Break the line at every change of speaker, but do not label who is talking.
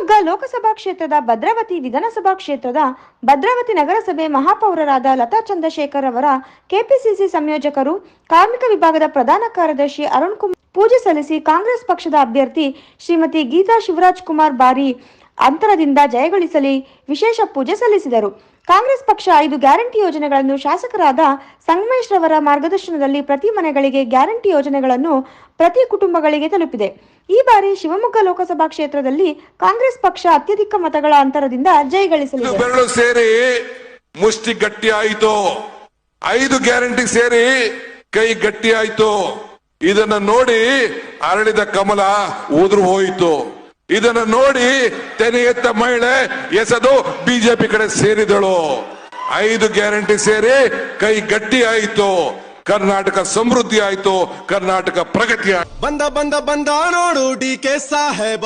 ಶಿವಮೊಗ್ಗ ಲೋಕಸಭಾ ಕ್ಷೇತ್ರದ ಭದ್ರಾವತಿ ವಿಧಾನಸಭಾ ಕ್ಷೇತ್ರದ ಭದ್ರಾವತಿ ನಗರಸಭೆ ಮಹಾಪೌರರಾದ ಲತಾ ಚಂದ್ರಶೇಖರ್ ಅವರ ಕೆಪಿಸಿಸಿ ಸಂಯೋಜಕರು, ಕಾರ್ಮಿಕ ವಿಭಾಗದ ಪ್ರಧಾನ ಕಾರ್ಯದರ್ಶಿ ಅರುಣ್ ಕುಮಾರ್ ಪೂಜೆ ಸಲ್ಲಿಸಿ ಕಾಂಗ್ರೆಸ್ ಪಕ್ಷದ ಅಭ್ಯರ್ಥಿ ಶ್ರೀಮತಿ ಗೀತಾ ಶಿವರಾಜ್ ಕುಮಾರ್ ಬಾರಿ ಅಂತರದಿಂದ ಜಯಗಳಿಸಲಿ, ವಿಶೇಷ ಪೂಜೆ ಸಲ್ಲಿಸಿದರು. ಕಾಂಗ್ರೆಸ್ ಪಕ್ಷ ಐದು ಗ್ಯಾರಂಟಿ ಯೋಜನೆಗಳನ್ನು ಶಾಸಕರಾದ ಸಂಗಮೇಶ್ ರವರ ಮಾರ್ಗದರ್ಶನದಲ್ಲಿ ಪ್ರತಿ ಮನೆಗಳಿಗೆ ಗ್ಯಾರಂಟಿ ಯೋಜನೆಗಳನ್ನು ಪ್ರತಿ ಕುಟುಂಬಗಳಿಗೆ ತಲುಪಿದೆ. ಈ ಬಾರಿ ಶಿವಮೊಗ್ಗ ಲೋಕಸಭಾ ಕ್ಷೇತ್ರದಲ್ಲಿ ಕಾಂಗ್ರೆಸ್ ಪಕ್ಷ ಅತ್ಯಧಿಕ ಮತಗಳ ಅಂತರದಿಂದ ಜಯಗಳಿಸಲಿದೆ.
ಸೇರಿ ಮುಷ್ಟಿ ಗಟ್ಟಿ ಆಯಿತು. ಐದು ಗ್ಯಾರಂಟಿ ಸೇರಿ ಕೈ ಗಟ್ಟಿ ಆಯಿತು. ಇದನ್ನ ನೋಡಿ ಅರಳಿದ ಕಮಲ ಉದುರು ಹೋಯಿತು. ಇದನ್ನ ನೋಡಿ ತೆನೆ ಎತ್ತ ಮಹಿಳೆ ಎಸೆದು ಬಿಜೆಪಿ ಕಡೆ ಸೇರಿದಳು. ಐದು ಗ್ಯಾರಂಟಿ ಸೇರಿ ಕೈ ಗಟ್ಟಿ ಆಯಿತು. ಕರ್ನಾಟಕ ಸಮೃದ್ಧಿ ಆಯಿತು. ಕರ್ನಾಟಕ ಪ್ರಗತಿ
ಬಂದ ಬಂದ ಬಂದ ನೋಡು ಡಿ ಕೆ ಸಾಹೇಬ.